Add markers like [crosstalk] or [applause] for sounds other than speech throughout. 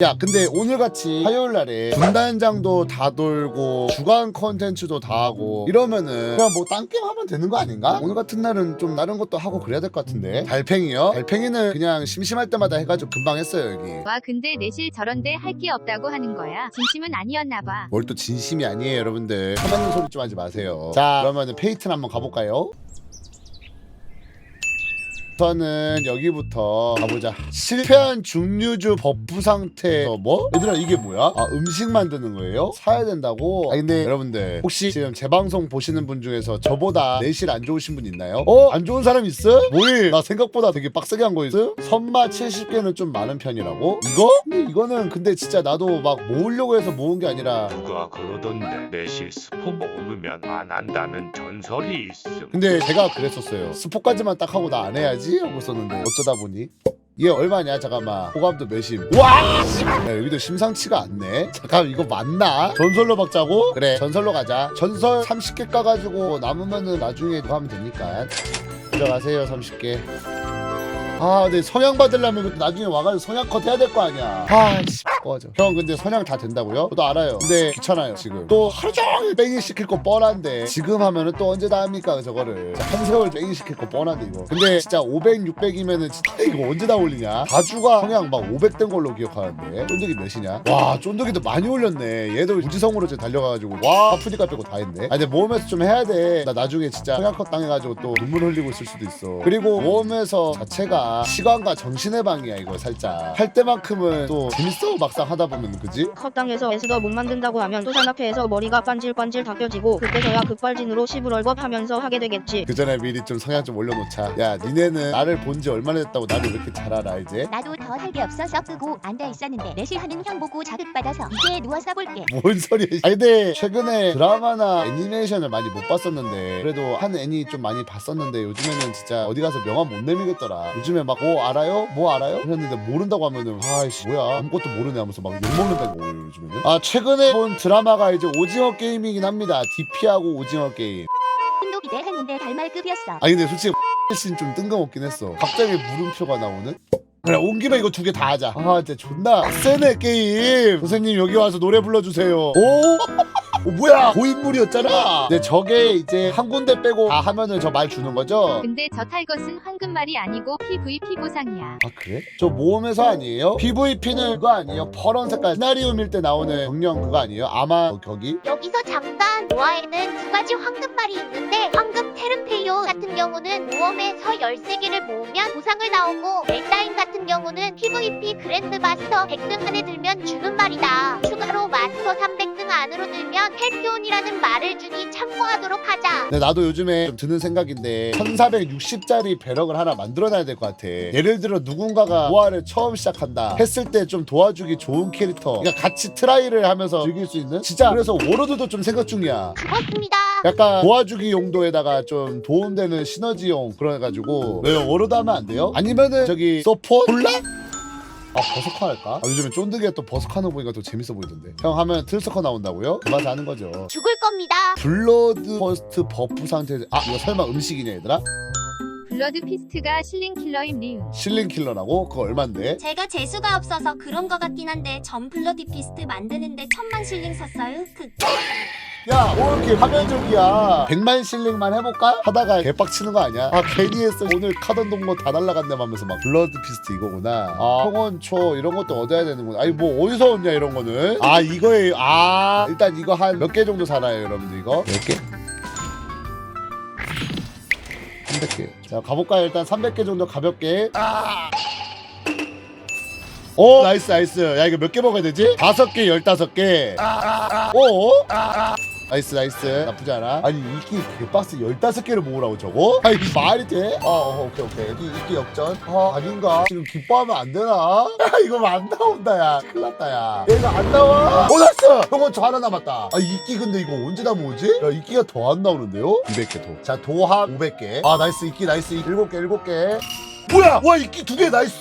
야 근데 오늘같이 화요일날에 분단장도 다 돌고 주간 컨텐츠도 다 하고 이러면은 그냥 뭐 딴 게임 하면 되는 거 아닌가? 오늘 같은 날은 좀 다른 것도 하고 그래야 될 것 같은데 달팽이요? 달팽이는 그냥 심심할 때마다 해가지고 금방 했어요 여기 와 근데 내실 저런데 할 게 없다고 하는 거야. 진심은 아니었나 봐. 뭘 또 진심이 아니에요 여러분들 쳐맞는 소리 좀 하지 마세요 자 그러면은 페이튼 한번 가볼까요? 우선은 여기부터 가보자 실패한 중류주 버프 상태에서 뭐? 얘들아 이게 뭐야? 아 음식 만드는 거예요? 사야 된다고? 아 근데 여러분들 혹시 지금 제 방송 보시는 분 중에서 저보다 내실 안 좋으신 분 있나요? 어? 안 좋은 사람 있어? 뭐해? 나 생각보다 되게 빡세게 한 거 있어? 선마 70개는 좀 많은 편이라고? 이거? 근데 이거는 근데 진짜 나도 막 모으려고 해서 모은 게 아니라 누가 그러던데 내실 스포 먹으면 안 한다는 전설이 있음. 근데 제가 그랬었어요. 스포까지만 딱 하고 나 안 해야지 하고 있었는데 어쩌다 보니? 얘 얼마냐? 잠깐만. 호감도 몇심. 와 씨발! 야, 여기도 심상치가 않네. 잠깐 이거 맞나? 전설로 박자고? 그래 전설로 가자. 전설 30개 까가지고 남으면은 나중에 그거 하면 되니까. 들어가세요 30개. 아 근데 성향 받으려면 나중에 와가지고 성향 컷 해야 될 거 아니야. 아 씨 꺼져. 형 근데 성향 다 된다고요? 저도 알아요. 근데 귀찮아요 지금. 또 하루 종일 뺑이 시킬 거 뻔한데 지금 하면은 또 언제 다 합니까 저거를? 한 세월 뺑이 시킬 거 뻔한데 이거. 근데 진짜 500, 600이면은 진짜 이거 언제 다 올리냐? 다주가 성향 막 500 된 걸로 기억하는데. 쫀득이 몇이냐? 와 쫀득이도 많이 올렸네. 얘도 무지성으로 이제 달려가가지고. 와 아프리카 빼고 다 했네. 아 근데 모험에서 좀 해야 돼나 나중에 진짜 성향 컷 당해가지고 또 눈물 흘리고 있을 수도 있어. 그리고 모험에서 자체가 시간과 정신의 방이야 이거 살짝. 할 때만큼은 또 재밌어. 막상 하다 보면 그지? 컵당에서 에스더 못 만든다고 하면 도산 앞에서 머리가 반질반질 바뀌어지고 그때서야 급발진으로 시부얼벅 하면서 하게 되겠지. 그 전에 미리 좀 성향 좀 올려놓자 야 니네는 나를 본 지 얼마나 됐다고 나를 왜 이렇게 잘 알아 이제? 나도 더 할 게 없어서 끄고 앉아 있었는데 내실하는 형 보고 자극받아서 이제 누워서 볼게. 뭔 소리야 아니 근데 최근에 드라마나 애니메이션을 많이 못 봤었는데 그래도 한 애니 좀 많이 봤었는데 요즘에는 진짜 어디 가서 명함 못 내미겠더라 요즘에 막 뭐 알아요? 뭐 알아요? 했는데 모른다고 하면은 아이씨 뭐야 아무것도 모르네 하면서 막 욕먹는다고 요즘에는. 아 최근에 본 드라마가 이제 오징어 게임이긴 합니다. DP하고 오징어 게임. 도 기대했는데 달말급이었어. 아니 근데 솔직히 [laughs] 씬좀 뜬금없긴 했어. 갑자기 물음표가 나오는? 그래 온 김에 이거 두 개 다 하자. 아 진짜 존나 빡세네 게임. 선생님 여기 와서 노래 불러주세요. 오? 어, 뭐야 고인물이었잖아 근데 저게 이제 한 군데 빼고 다 하면은 저 말 주는 거죠? 근데 저 탈것은 황금말이 아니고 PVP 보상이야. 아 그래? 저 모험에서 아니에요? PVP는 그거 아니에요? 퍼런 색깔 시나리오밀 때 나오는 경령 그거 아니에요? 아마 어, 거기? 여기서 잠깐 노아에는 두 가지 황금말이 있는데 황금 테르페이오 같은 경우는 모험에서 13개를 모으면 보상을 나오고 엘다인 같은 경우는 PVP 그랜드 마스터 100등 안에 들면 주는 말이다. 추가로 마스터 300등 안으로 들면 헬피온이라는 말을 주니 참고하도록 하자. 근데 나도 요즘에 좀 드는 생각인데 1460짜리 배럭을 하나 만들어놔야 될 것 같아 예를 들어 누군가가 모아를 처음 시작한다 했을 때 좀 도와주기 좋은 캐릭터 그러니까 같이 트라이를 하면서 즐길 수 있는 진짜 그래서 워로드도 좀 생각 중이야 죽었습니다. 약간 도와주기 용도에다가 좀 도움되는 시너지용 그래가지고 왜요 워로드 하면 안 돼요? 아니면은 저기 서포? 콜라? 아 버스커 할까? 아, 요즘에 쫀득이가 또 버스커 하는 거 보니까 또 재밌어 보이던데 형 하면 트루스커 나온다고요? 그 맛에 하는 거죠 죽을 겁니다. 블러드 퍼스트 버프 상태 아 이거 설마 음식이냐 얘들아? 블러드 피스트가 실링 킬러임 리움. 실링 킬러라고? 그거 얼만데? 제가 재수가 없어서 그런 거 같긴 한데 전 블러디 피스트 만드는데 천만 실링 썼어요. 그 야, 뭐 이렇게 화면적이야. 100만 실링만 해볼까? 하다가 개빡치는 거 아니야? 아, 괜히 했어. 오늘 카던 동거 다 날라갔네 하면서 막 블러드 피스트 이거구나. 아, 평원초 이런 것도 얻어야 되는구나. 아니, 뭐 어디서 얻냐 이런 거는? 아, 이거에 아, 일단 이거 한 몇 개 정도 사나요, 여러분들 이거? 몇 개? 300개. 자, 가볼까요? 일단 300개 정도 가볍게. 아! 오 나이스 나이스 야 이거 몇 개 먹어야 되지? 다섯 개 열다섯 개 오? 나이스 나이스. 나쁘지 않아. 아니 이끼 개박스 15개를 모으라고 저거? [laughs] 아니 말이 돼? 어, 어 오케이 오케이. 여기 이끼 역전. 아 아닌가? 지금 기뻐하면 안 되나? [laughs] 야 이거 안 나온다 야. 큰일 났다 야. 얘가 안 나와? 오 나이스 형은 저 하나 남았다. 아 이끼 근데 이거 언제 다 모으지? 야 이끼가 더 안 나오는데요? 200개 도자 도합 500개. 아 나이스. 이끼 나이스. 7개 7개. 뭐야? 와 이끼 두 개 나이스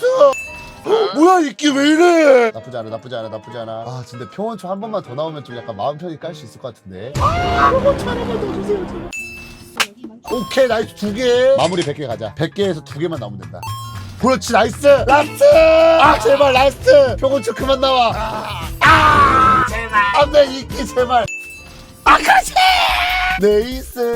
[gasps] 뭐야 이끼 왜 이래? 나쁘지 않아 나쁘지 않아 나쁘지 않아. 아 근데 평원초 한 번만 더 나오면 좀 약간 마음 편히 깔 수 있을 것 같은데. 아 평원초. 오케이 나이스 두개. 마무리 100개 가자. 100개에서 두 개만 나오면 된다. 그렇지 나이스. 라스트 아 제발 라스트 표고추 그만 나와. 아, 아. 제발. 안돼 이끼 제발. 아 그렇지! 네이스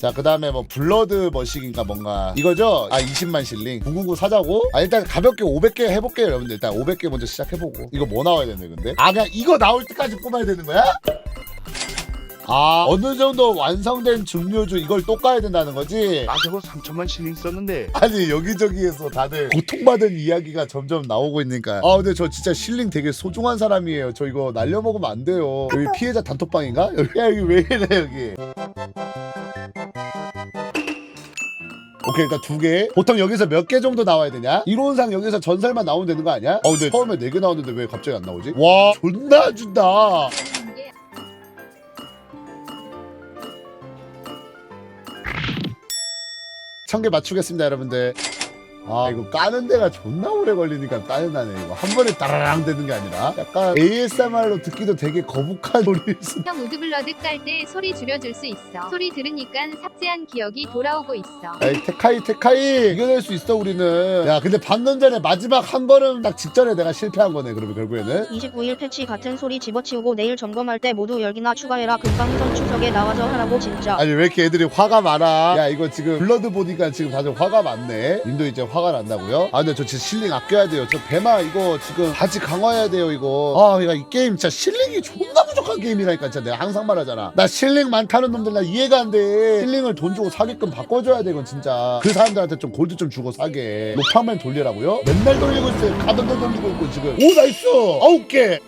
자, 그 다음에 뭐, 블러드 머신인가 뭔가. 이거죠? 아, 20만 실링. 999 사자고? 아, 일단 가볍게 500개 해볼게요, 여러분들. 일단 500개 먼저 시작해보고. 이거 뭐 나와야 되네, 근데? 아, 그냥 이거 나올 때까지 뽑아야 되는 거야? 아, 어느 정도 완성된 증류주 이걸 또 까야 된다는 거지? 나 저거 3천만 실링 썼는데 아니 여기저기에서 다들 고통받은 이야기가 점점 나오고 있으니까 아 근데 저 진짜 실링 되게 소중한 사람이에요 저 이거 날려먹으면 안 돼요 여기 피해자 단톡방인가? 여기 야, 여기 왜 이래 여기 오케이 일단 두 개 보통 여기서 몇 개 정도 나와야 되냐? 이론상 여기서 전설만 나오면 되는 거 아니야? 어 근데 처음에 네 개 나왔는데 왜 갑자기 안 나오지? 와 존나 준다 천 개 맞추겠습니다 여러분들 아 이거 까는 데가 존나 오래 걸리니까 짜증나네. 이거 한 번에 따라랑 되는 게 아니라 약간 ASMR로 듣기도 되게 거북한 소리일 수 형 우드블러드 깔 때 소리 줄여줄 수 있어. 소리 들으니까 삭제한 기억이 돌아오고 있어. 에이 테카이 테카이! 이겨낼 수 있어 우리는. 야 근데 방금 전에 마지막 한 걸음 딱 직전에 내가 실패한 거네 그러면 결국에는. 29일 패치 같은 소리 집어치우고 내일 점검할 때 모두 열기나 추가해라. 금방 선 추석에 나와서 하라고 진짜. 아니 왜 이렇게 애들이 화가 많아? 야 이거 지금 블러드 보니까 지금 다들 화가 많네. 님도 이제 화가 난다고요? 아 근데 저 진짜 실링 아껴야 돼요. 저 배마 이거 지금 같이 강화해야 돼요 이거. 아야이 게임 진짜 실링이 존나 부족한 게임이라니까 진짜 내가 항상 말하잖아. 나 실링 많다는 놈들 나 이해가 안돼. 실링을 돈 주고 사게끔 바꿔줘야 돼 이건 진짜. 그 사람들한테 좀 골드 좀 주고 사게. 로팡만 돌리라고요? 맨날 돌리고 있어요. 가던도 돌리고 있고 지금. 오 나이스! 아홉 개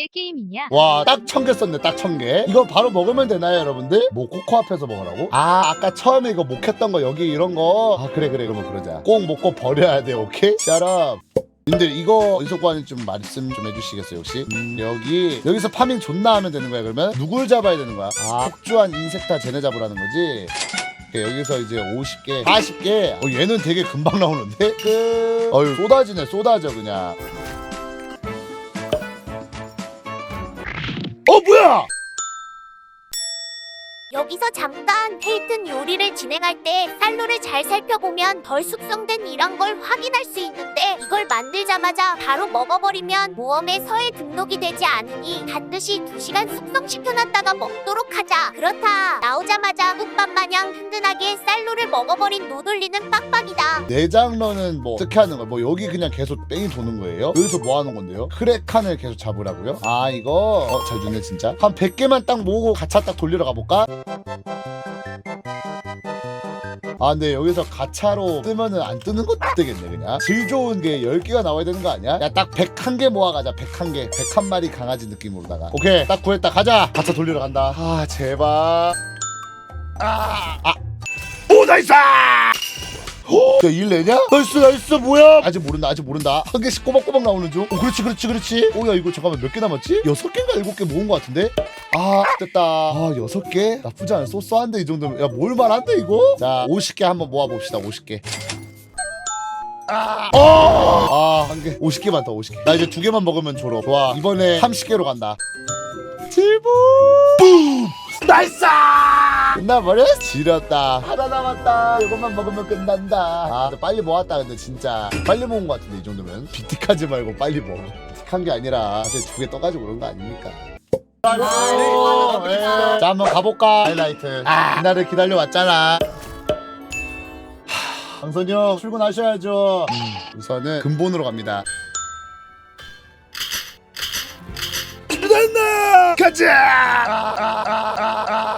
이게 게임이냐? 와, 딱 천 개 썼네, 딱 천 개. 이거 바로 먹으면 되나요, 여러분들? 뭐, 코코 앞에서 먹으라고? 아, 아까 처음에 이거 목했던 거, 여기 이런 거. 아, 그래, 그래, 그러면 그러자. 꼭 먹고 버려야 돼, 오케이? 샤랍. 님들 이거 구하는지 좀 말씀 좀 해주시겠어요 혹시? 음, 여기 여기서 파밍 존나 하면 되는 거야 그러면? 누굴 잡아야 되는 거야? 아 폭주한 인섹타 쟤네 잡으라는 거지? 오케이, 여기서 이제 50개 40개 어 얘는 되게 금방 나오는데? 끝 어휴 쏟아지네 쏟아져 그냥 여기서 잠깐 페이튼 요리를 진행할 때 쌀로를 잘 살펴보면 덜 숙성된 이런 걸 확인할 수 있는데 이걸 만들자마자 바로 먹어버리면 모험에 서에 등록이 되지 않으니 반드시 2시간 숙성시켜놨다가 먹도록 하자 그렇다 나오자마자 흑밥 마냥 든든하게 쌀로를 먹어버린 노돌리는 빡빡이다 내장러는 뭐 어떻게 하는 거야? 뭐 여기 그냥 계속 뺑이 도는 거예요? 여기서 뭐 하는 건데요? 크랙칸을 계속 잡으라고요? 아 이거 어 잘 주네 진짜 한 100개만 딱 모으고 가차 딱 돌리러 가볼까? 아 근데 여기서 가차로 뜨면은 안 뜨는 것도 되겠네 그냥. 질 좋은 게 10개가 나와야 되는 거 아니야? 야 딱 101개 모아가자 101개. 101마리 강아지 느낌으로다가. 오케이 딱 구했다 가자. 가차 돌리러 간다. 아 제발. 아, 아. 오 나이스 야, 일 내냐? 나이스, 나이스, 뭐야? 아직 모른다, 아직 모른다. 한 개씩 꼬박꼬박 나오는 중. 오, 그렇지, 그렇지, 그렇지. 오, 야, 이거 잠깐만 몇 개 남았지? 여섯 개인가 일곱 개 모은 것 같은데? 아, 됐다. 아, 여섯 개? 나쁘지 않아. 쏘쏘한데, 이 정도면. 야, 뭘만한데, 이거? 자, 50개 한번 모아봅시다, 50개. 아, 어! 아, 한 개. 50개만 더, 50개. 나 이제 두 개만 먹으면 졸업. 좋아. 이번에 30개로 간다. 질보! 뿜! 나이스! 끝나버려? 지렸다. 하나 남았다. 이것만 먹으면 끝난다. 아, 빨리 모았다. 근데 진짜 빨리 모은 것 같은데 이 정도면 비틱하지 말고 빨리 먹어. 비틱한 게 아니라 이제 두개 떠가지고 그런 거 아닙니까? 예. 자 한번 가볼까 하이라이트 아 이날을 기다려 왔잖아 강선이 형 출근하셔야죠 음, 우선은 근본으로 갑니다 가자!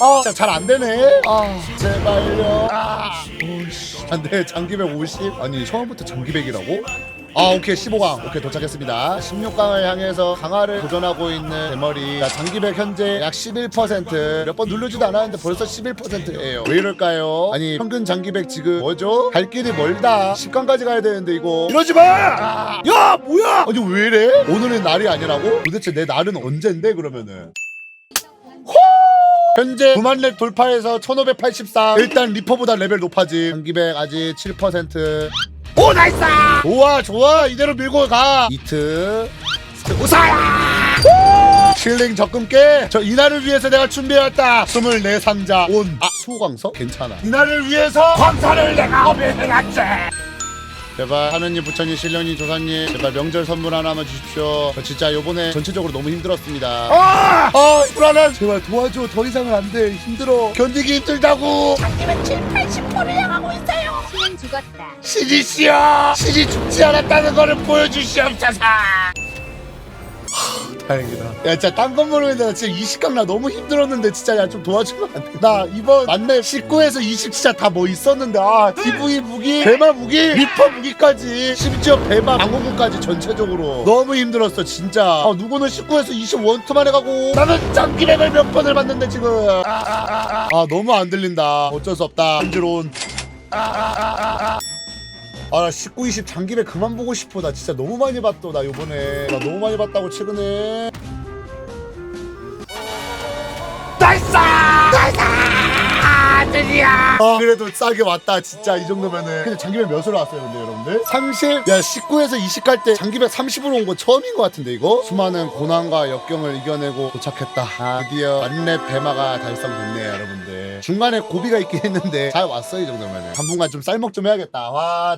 아 진짜 잘안 되네. 아. 제발요. 아. 오씨. 안 돼 장기백 50 아니 처음부터 장기백이라고? 아 오케이. 15강. 오케이 도착했습니다. 16강을 향해서 강화를 도전하고 있는 대머리. 자, 장기백 현재 약 11%몇 번 누르지도 않았는데 벌써 11%예요. 왜 이럴까요? 아니 평균 장기백 지금 뭐죠? 갈 길이 멀다. 10강까지 가야 되는데 이거. 이러지 마야 뭐야! 아니 왜 이래? 오늘은 날이 아니라고? 도대체 내 날은 언젠데 그러면은? 현재 9만 렙 돌파해서 1584 일단 리퍼보다 레벨 높아지 장기백 아직 7% 오 나이스! 좋아 좋아. 이대로 밀고 가. 이트. 우사야! 실링 적금 깨저 이날을 위해서 내가 준비해왔다. 24상자 온아 수광석? 괜찮아. 이날을 위해서 광산을 내가 어필해놨지! 제발 하느님 부처님 신령님 조사님 제발 명절 선물 하나만 주십시오. 저 진짜 요번에 전체적으로 너무 힘들었습니다. 아! 아 불안한 제발 도와줘. 더 이상은 안돼. 힘들어. 견디기 힘들다고 신은 죽었다. 신이시여! 신이 죽지 않았다는 거를 보여주시옵소서. 다행이다. 야 진짜 딴 건물로 했는데 나 진짜 20강 나 너무 힘들었는데 진짜 야 좀 도와주면 안 돼? 나 이번 만렙 19에서 20 진짜 다 뭐 있었는데 아 DV 무기 배마 무기 리퍼 무기까지 심지어 배마 방어구까지 전체적으로. 너무 힘들었어 진짜. 아 누구는 19에서 20 원투만 해가고 나는 장기백을 몇 번을 봤는데 지금. 아, 아, 아, 아. 아 너무 안 들린다. 어쩔 수 없다. 힘들온 아나 19, 20 장기배 그만 보고 싶어. 나 진짜 너무 많이 봤다 나 요번에. 나 너무 많이 봤다고 최근에 드디어! 아 그래도 싸게 왔다 진짜 이 정도면은 근데 장기배 몇으로 왔어요 근데 여러분들? 30? 야 19에서 20 갈 때 장기배 30으로 온 거 처음인 것 같은데 이거? 수많은 고난과 역경을 이겨내고 도착했다 아, 드디어 만렙 배마가 달성됐네요 여러분들 중간에 고비가 있긴 했는데 잘 왔어 이 정도면은 당분간 좀 쌀먹 좀 해야겠다 와